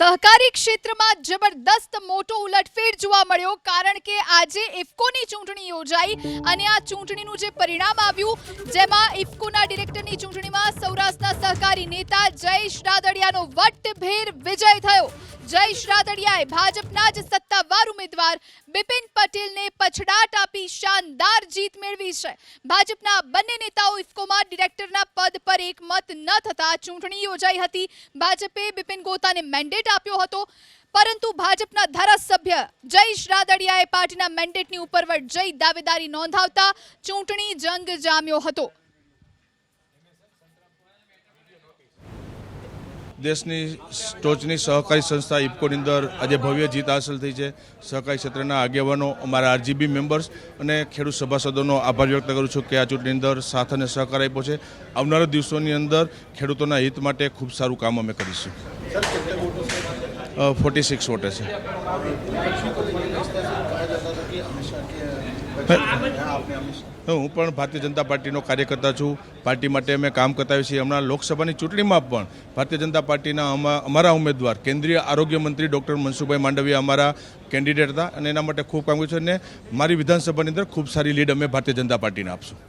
સહકારી ક્ષેત્રમાં જબરદસ્ત મોટો ઉલટફેર જોવા મળ્યો કારણ કે આજે ઇફકોની ચૂંટણી યોજાઈ અને આ ચૂંટણીનું જે પરિણામ આવ્યું, જેમાં ઇફકોના ડિરેક્ટરની ચૂંટણીમાં સૌરાષ્ટ્રના સહકારી નેતા જયેશ રાદડિયાનો વટભેર વિજય થયો. જયેશ રાદડિયાએ ભાજપના જ સત્તાવાર ઉમેદવાર બિપિન પટેલને પછડાટ આપી શાનદાર જીત મેળવી છે. ભાજપના બંને નેતાઓ ઇફકોમાં ડિરેક્ટરના પદ પર એકમત ન થતા ચૂંટણી યોજાઈ હતી. ભાજપે બિપિન ગોતાને મેન્ડેટ આપ્યો હતો. પરંતુ ભાજપના ધારાસભ્ય જયેશ રાદડિયાએ પાર્ટીના મેન્ડેટની ઉપરવટ જઈ દાવેદારી નોંધાવતા ચૂંટણી જંગ જામ્યો હતો. દેશની ટોચની સહકારી સંસ્થા ઇફકોની અંદર આજે ભવ્ય જીત હાંસલ થઈ છે. સહકારી ક્ષેત્રના આગેવાનો, અમારા આરજીબી મેમ્બર્સ અને ખેડૂત સભાસદોનો આભાર વ્યક્ત કરું છું કે આ ચૂંટણી અંદર સાથ અને સહકાર આપ્યો છે. આવનારા દિવસોની અંદર ખેડૂતોના હિત માટે ખૂબ સારું કામ અમે કરીશું. ફોર્ટી સિક્સ વોટે છે હું પણ ભારતીય જનતા પાર્ટીનો કાર્યકર્તા છું. પાર્ટી માટે અમે કામ કરતા છીએ હમણાં લોકસભાની ચૂંટણીમાં પણ ભારતીય જનતા પાર્ટીના અમારા ઉમેદવાર કેન્દ્રીય આરોગ્ય મંત્રી ડૉક્ટર મનસુખભાઈ માંડવીયા અમારા કેન્ડિડેટ હતા અને એના માટે ખૂબ કામ કર્યું છે અને મારી વિધાનસભાની અંદર ખૂબ સારી લીડ અમે ભારતીય જનતા પાર્ટીને આપશું.